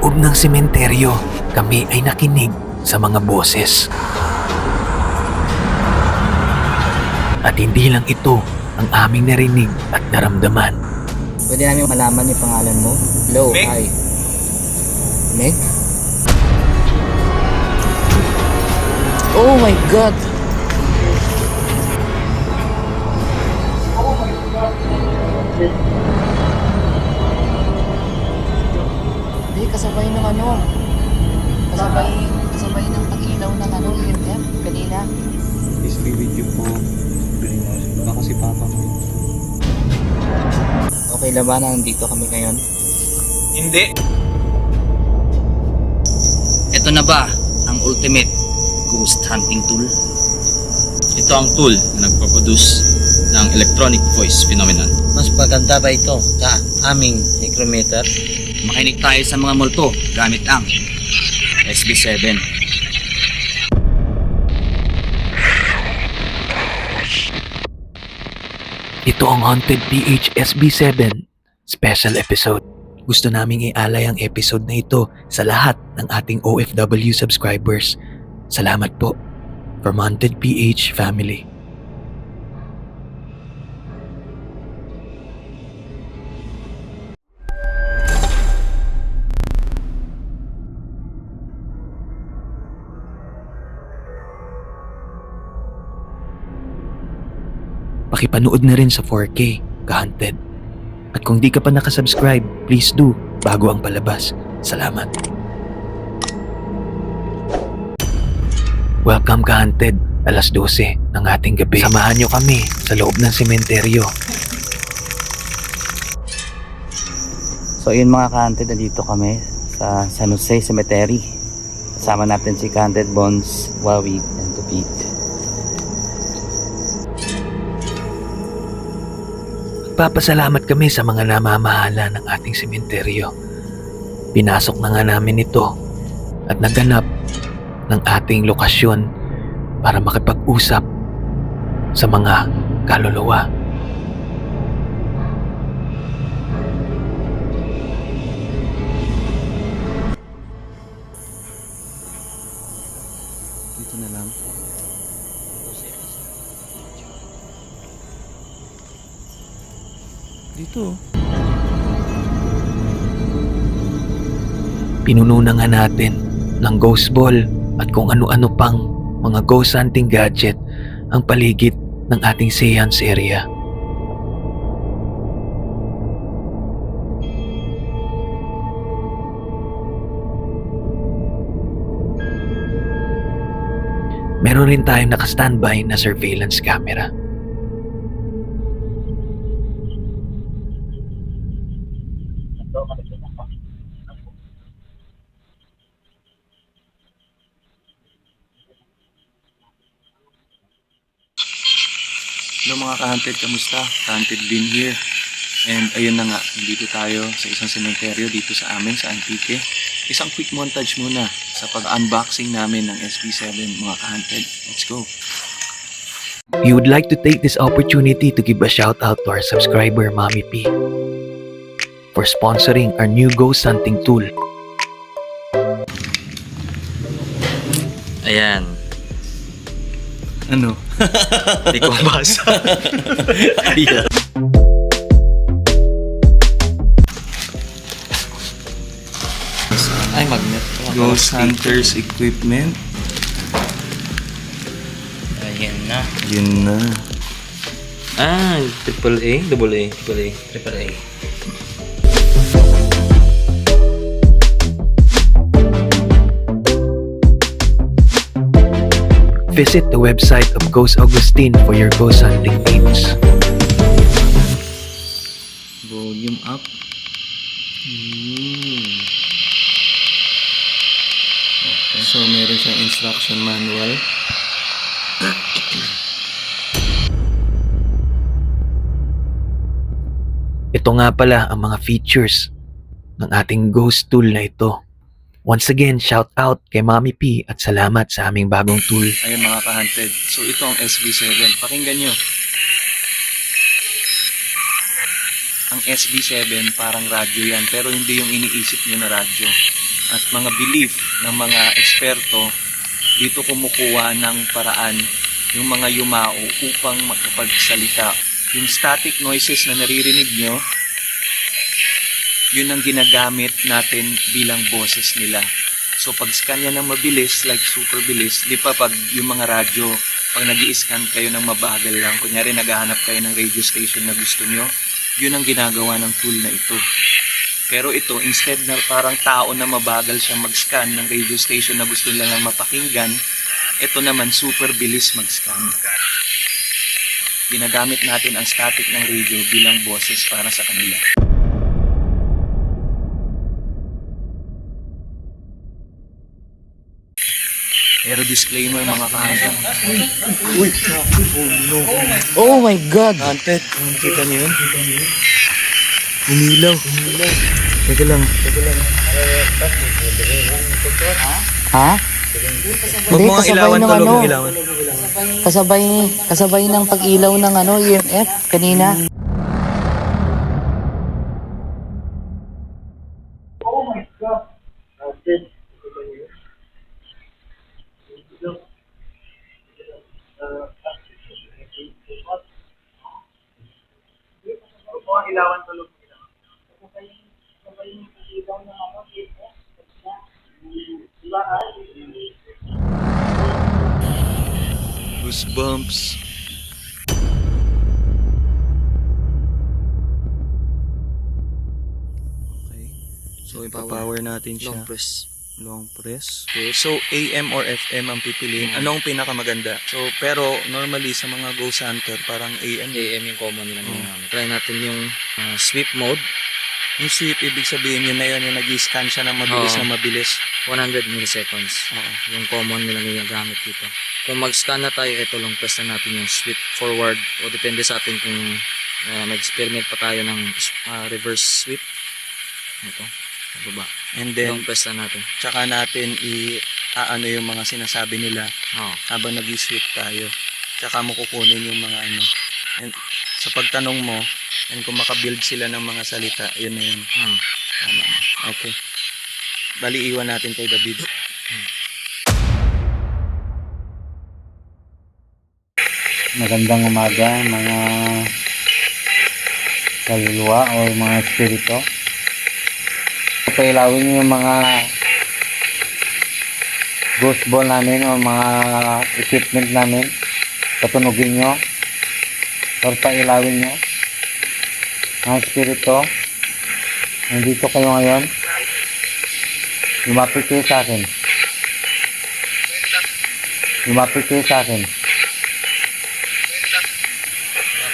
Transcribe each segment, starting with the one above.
loob ng sementeryo, kami ay nakinig sa mga boses. At hindi lang ito ang aming narinig at naramdaman. Pwede namin malaman yung pangalan mo? Hello, Meg? hi. Meg? Oh my God! Hindi, kasabay ng ano. Kasabay, kasabay ng pag-ilaw ng ano, EMF kanina. Please be with you po. Baka si Papa mo. Okay lang ba na nandito kami ngayon? Hindi. Ito na ba ang ultimate ghost hunting tool? Ito ang tool na nagpaproduce ng electronic voice phenomenon. Mas maganda ba ito sa aming micrometer? Makinig tayo sa mga multo gamit ang SB7. Ito ang Haunted PH SB7 special episode. Gusto naming ialay ang episode na ito sa lahat ng ating OFW subscribers. Salamat po from Haunted PH family. Pakipanood na rin sa 4K, ka-Hunted. At kung di ka pa nakasubscribe, please do bago ang palabas. Salamat. Welcome ka-Hunted, alas 12 ng ating gabi. Samahan nyo kami sa loob ng sementeryo. So yun mga kanted, nandito kami sa San Jose Cemetery. Kasama natin si Kanted Bones, Wawi, and Tupit. Papasalamat kami sa mga namamahala ng ating sementeryo. Pinasok na nga namin ito at naganap ng ating lokasyon para makipag-usap sa mga kaluluwa. Dito. Pinuno na nga natin ng ghost ball at kung ano-ano pang mga ghost hunting gadget ang paligid ng ating seance area. Meron rin tayong naka-standby na surveillance camera. Hello mga ka-hunted, kamusta? Ka-hunted Bean here. And ayun na nga, dito tayo sa isang sementeryo dito sa amin, sa Antique. Isang quick montage muna sa pag-unboxing namin ng SB7 mga ka-hunted. Let's go! We would like to take this opportunity to give a shout out to our subscriber Mami P for sponsoring our new ghost hunting tool. Ayan. Ano? Hindi ko mabasa. Ayan. Ay, magnet. Ghost Hunters Equipment. Ayan na. Yun na. Ah, triple A, double A, triple A, triple A. Visit the website of Ghost Augustine for your ghost hunting needs. Volume up. Hmm. Okay. So, meron siyang instruction manual. Ito nga pala ang mga features ng ating ghost tool na ito. Once again, shout out kay Mami P at salamat sa aming bagong tool. Ayun mga ka-hunted. So, ito ang SB7. Pakinggan nyo. Ang SB7 parang radyo yan pero hindi yung iniisip nyo na radyo. at mga belief ng mga eksperto, dito kumukuha ng paraan yung mga yumao upang makapagsalita. Yung static noises na naririnig nyo, yun ang ginagamit natin bilang boses nila. So pag scan yan ng mabilis, like super bilis, di pa pag yung mga radyo, pag nag scan kayo ng mabagal lang, kunyari naghahanap kayo ng radio station na gusto nyo, yun ang ginagawa ng tool na ito. Pero ito, instead na parang tao na mabagal siya mag-scan ng radio station na gusto nila lang mapakinggan, ito naman super bilis mag-scan. Ginagamit natin ang static ng radio bilang boses para sa kanila. Pero disclaimer mga kahantan. Oh my God! Haunted, kita niyo yun? Umilaw. Umilaw. Teka lang. Teka lang. Ha? Huwag kasabay ilawan huwag ano. ilawan. Kasabay, kasabay ng pag-ilaw ng ano, EMF kanina. Natin siya. Long press. Long press. Okay. So, AM or FM ang pipiliin. Anong pinakamaganda? So, pero normally sa mga Ghost Hunter, parang AM. AM yung common nila ginagamit. Try natin yung ah, sweep mode. Yung sweep, ibig sabihin yun na yun, yung nag-scan siya ng mabilis Oo. na mabilis. 100 milliseconds. Oo. Yung common nila ginagamit dito. Kung mag-scan na tayo, ito long press na natin yung sweep forward o depende sa atin kung ah, mag-experiment pa tayo ng ah, reverse sweep. Ito, baba. And then, Long press na natin. tsaka natin i-ano yung mga sinasabi nila Oo. habang nag-sweep tayo. Tsaka mo kukunin yung mga ano. And sa pagtanong mo, and kung makabuild sila ng mga salita, yun na yun. Hmm. Tama. Okay. Bali, iwan natin kay David. Magandang umaga mga kaluluwa o mga espiritu. Pailawin niyo yung mga ghost ball namin o mga equipment namin. Patunugin nyo. Or pailawin nyo. Mga espiritu. Nandito kayo ngayon. Lumapit kayo sa akin. Lumapit kayo sa akin.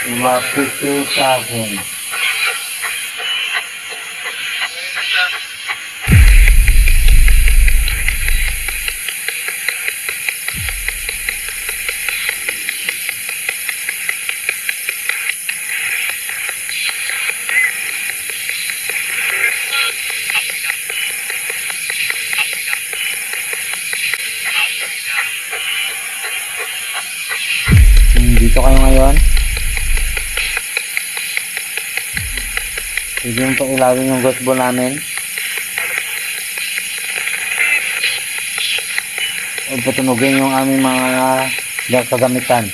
Lumapit kayo sa akin. Ilawin yung ball namin. O patunugin yung aming mga kagamitan.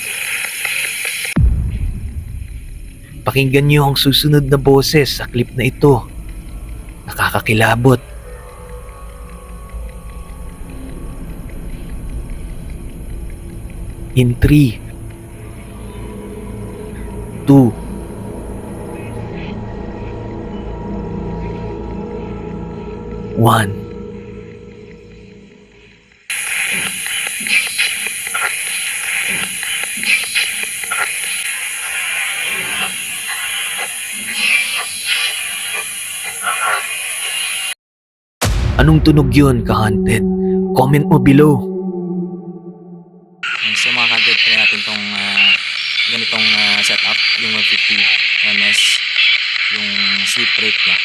Pakinggan niyo ang susunod na boses sa clip na ito. Nakakakilabot. In 3 2 1 Anong tunog yun, ka-hunted? Comment mo below. So mga content try natin tong ah, ganitong ah, setup, yung 150 ms, yung sweep rate niya.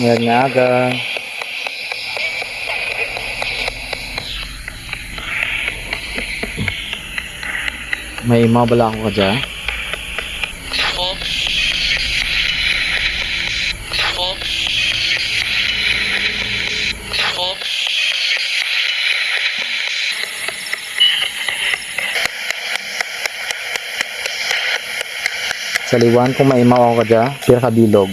Ngayon nga aga. May mabala ako ka dyan. Saliwan kung maimaw ako ka dyan, pira kabilog.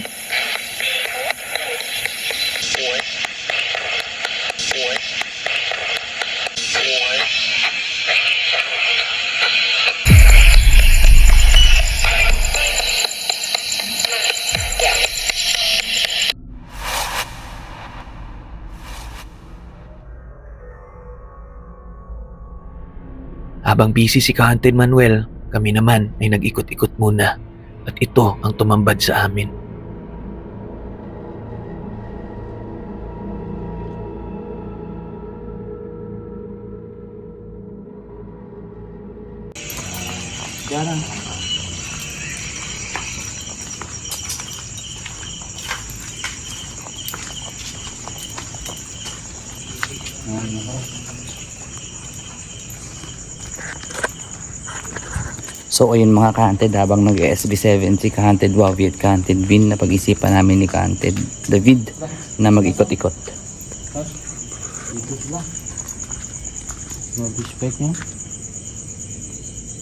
Habang busy si Ka-Hunted Manuel, kami naman ay nag-ikot-ikot muna. At ito ang tumambad sa amin. So ayun mga ka-hunted habang nag-SB7 si ka-hunted Wawi at ka-hunted Vin na pag-isipan namin ni ka-hunted David na mag-ikot-ikot.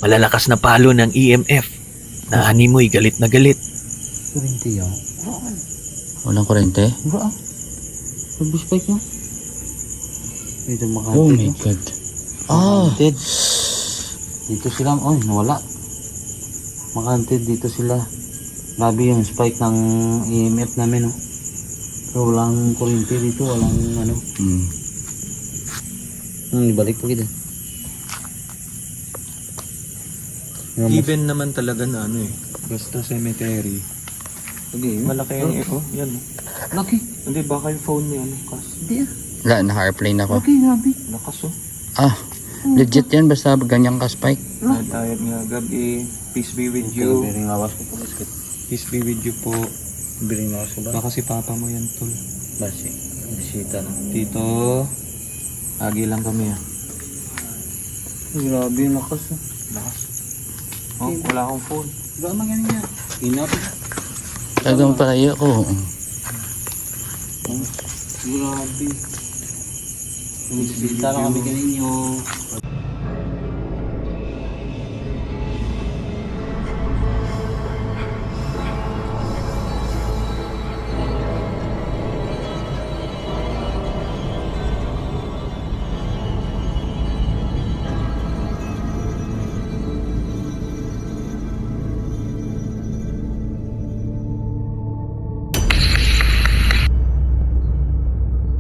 Malalakas na palo ng EMF na animoy galit na galit. Walang kurente? Oh my god. Ah! Dito sila, oh, nawala. Makantid dito sila. Grabe yung spike ng EMF namin, oh. Pero walang kuryente dito, walang ano. Hmm. Hmm, ibalik po kita. Even naman talaga na ano eh. Basta cemetery. Okay, Malaki yung oh, yan. oh. Laki. Hindi, baka yung phone niya, ano, kas. Wala, naka-airplane ako. Laki, grabe. Lakas oh. Ah, legit yan basta ganyan ka spike. Natayad nga gabi. Peace be with you. Biring awas ko po, biscuit. Peace be with you po. Biring awas ko ba? Baka si papa mo yan, tol. Basi. Bisita na. Dito, agi lang kami ah. Grabe yung lakas, oh. Lakas. Oh, wala akong phone. Baka mangyari niya. Inap. Talagang palayo ko. Grabe. Bisita lang kami kaninyo.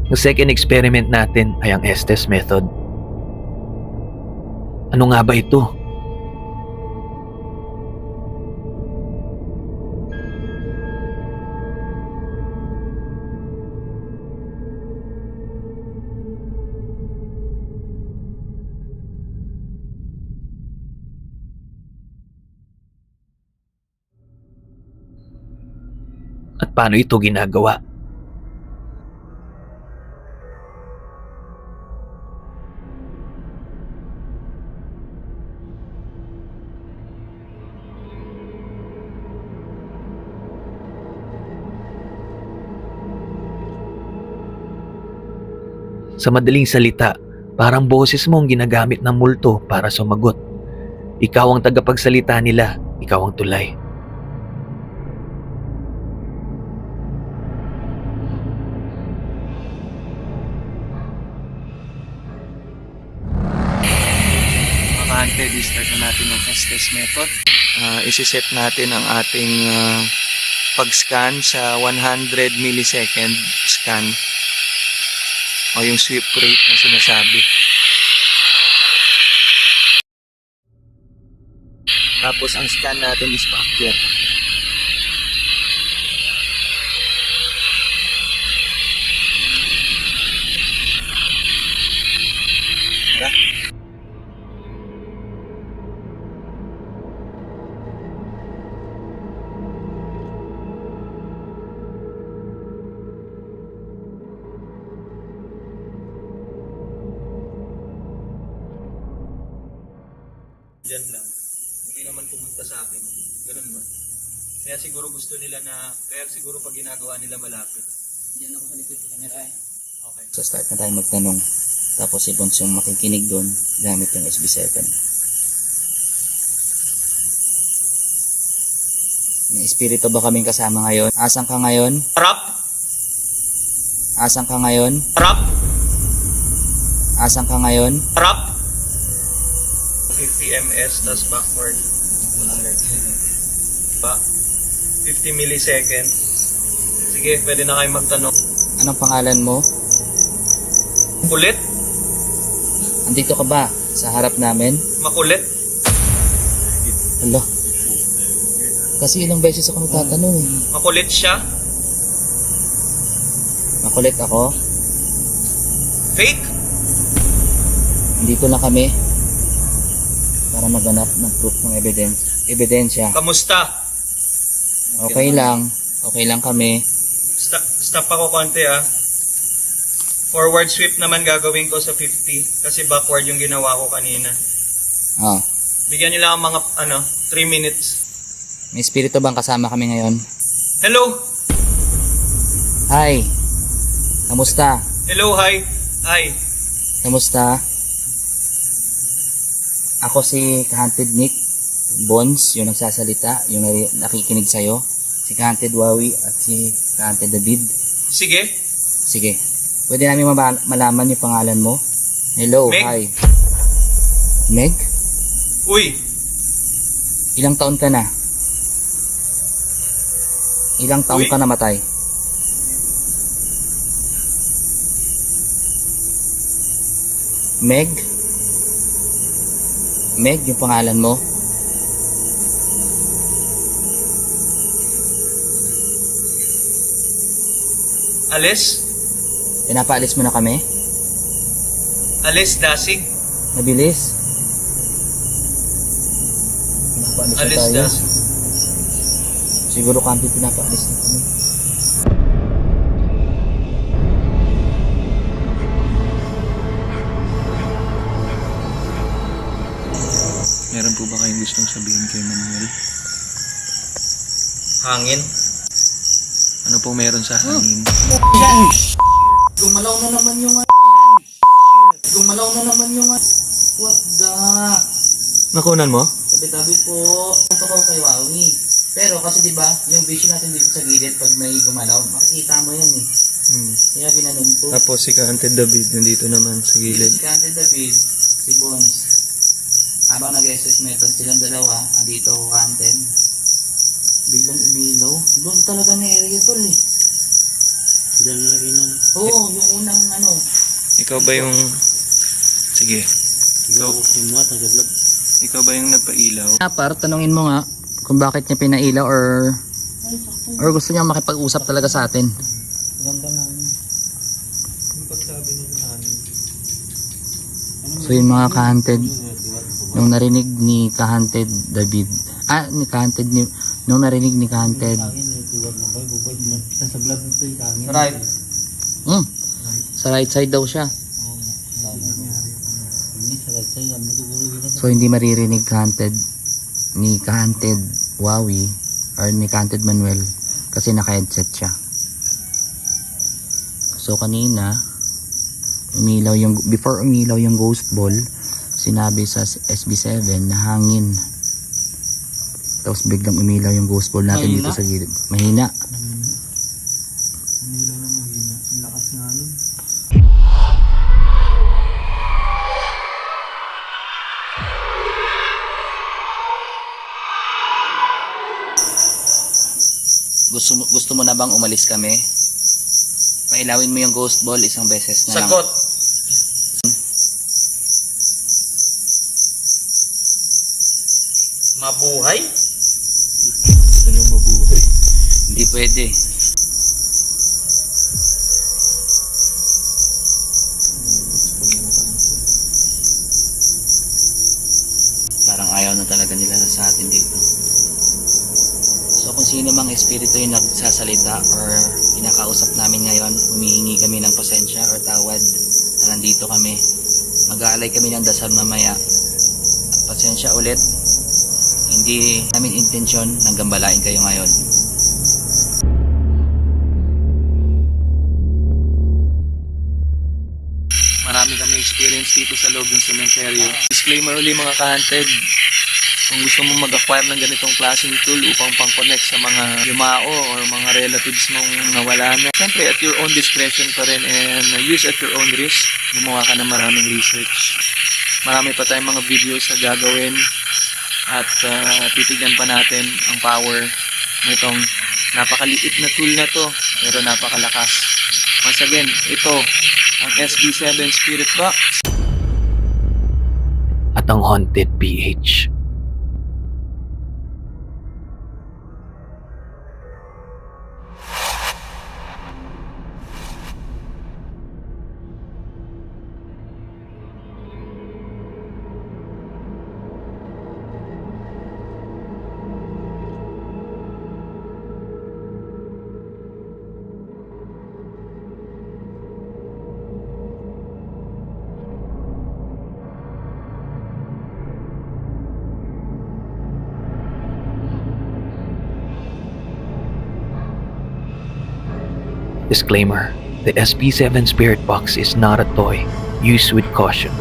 Ang second experiment natin ay ang Estes method. Ano nga ba ito? At paano ito ginagawa? Sa madaling salita, parang boses mo ang ginagamit ng multo para sumagot. Ikaw ang tagapagsalita nila, ikaw ang tulay. Mga ante, start na natin yung Estes method. Ah, isi-set natin ang ating ah, pag-scan sa 100 millisecond scan o yung sweep rate na sinasabi. Tapos ang scan natin is backward. Kaya siguro gusto nila na, kaya siguro pag ginagawa nila malapit. Diyan ako sa likod camera eh. Okay. So start na tayo magtanong. Tapos si Bons yung makikinig doon gamit yung SB7. May espiritu ba kaming kasama ngayon? Asan ka ngayon? Rap! Asan ka ngayon? Rap! Asan ka ngayon? Rap! 50 ms, tas backward. Pa. 50 milliseconds. Sige, pwede na kayo magtanong. Anong pangalan mo? Kulit? Andito ka ba? Sa harap namin? Makulit? Hala. Kasi ilang beses ako nagtatanong eh. Makulit siya? Makulit ako. Fake? Andito lang kami. Para maghanap ng proof ng evidence. Ebidensya. Kamusta? Okay lang. Okay lang kami. Stop, stop ako konti ah. Forward sweep naman gagawin ko sa 50 kasi backward yung ginawa ko kanina. Oh. Bigyan nyo lang ang mga ano, 3 minutes. May espiritu bang kasama kami ngayon? Hello? Hi. Kamusta? Hello, hi. Hi. Kamusta? Ako si Haunted Nick Bones, yung nagsasalita, yung nakikinig sa'yo. Si Haunted Wawi at si Haunted David. Sige. Sige. Pwede namin malaman yung pangalan mo? Hello, Meg? hi. Meg? Uy, Ilang taon ka na? Ilang taon Uy. ka namatay? Meg? Meg, yung pangalan mo? Alis? Pinapaalis mo na kami? Alis Dasig? Mabilis? Pinapaalis na Alis tayo. Dasig. Siguro kampi pinapaalis na kami. Meron po ba kayong gustong sabihin kay Manuel? Hangin. Ano pong meron sa hangin? Gumalaw na naman yung Gumalaw na naman yung What the? Nakunan mo? Tabi-tabi po. Punto ko kay Wawi. Pero kasi di ba yung vision natin dito sa gilid pag may gumalaw, makikita mo yan eh. Hmm. Kaya ginanon ko. Tapos si Kaante David nandito naman sa Si gilid. Candy David, si Bones. Habang nag-SS method silang dalawa, andito ako kanten. Biglang umilaw. Doon talaga na area tol eh. Diyan na rin ano. Oo, yung unang ano. Ikaw ba yung... Sige. Ikaw si mo taga vlog. Ikaw ba yung nagpailaw? Par, tanungin mo nga kung bakit niya pinailaw or or gusto niya makipag-usap talaga sa atin. Ganda na. Yung pagsabi niya ng hangin. So yung mga kahanted, nung narinig ni kahanted David, ah, ni kahanted ni, nung narinig ni Hangin eh. Right. hmm, sa right side daw siya. So hindi maririnig kahanted ni kahanted Wawi or ni kahanted Manuel kasi naka-headset siya. So kanina, umilaw yung, before umilaw yung ghost ball, sinabi sa SB7 na hangin. Tapos biglang umilaw yung ghost ball natin dito sa gilid. Mahina. Umilaw na mahina. Ang lakas nga nun. Gusto mo, gusto mo na bang umalis kami? Pailawin mo yung ghost ball isang beses na lang. Sagot. Mabuhay? Gusto niyo mabuhay? Hindi pwede. Parang ayaw na talaga nila sa atin dito. So kung sino mang espiritu yung nagsasalita or kinakausap namin ngayon, humihingi kami ng pasensya or tawad na nandito kami. Mag-aalay kami ng dasal mamaya. At pasensya ulit, hindi namin intensyon nang gambalain kayo ngayon. Experience dito sa loob ng sementeryo. Disclaimer uli mga ka-hunted, kung gusto mo mag-acquire ng ganitong klaseng tool upang pang-connect sa mga yumao or mga relatives mong nawala na, siyempre at your own discretion pa rin and uh, use at your own risk. Gumawa ka ng maraming research. Marami pa tayong mga videos na gagawin at uh, titignan pa natin ang power nitong napakaliit na tool na to pero napakalakas. Once again, ito ang SB7 Spirit Box. at ang Haunted PH. Disclaimer The SP7 Spirit Box is not a toy. Use with caution.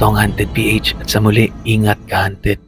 Ito ang Hunted PH at sa muli, ingat ka Hunted.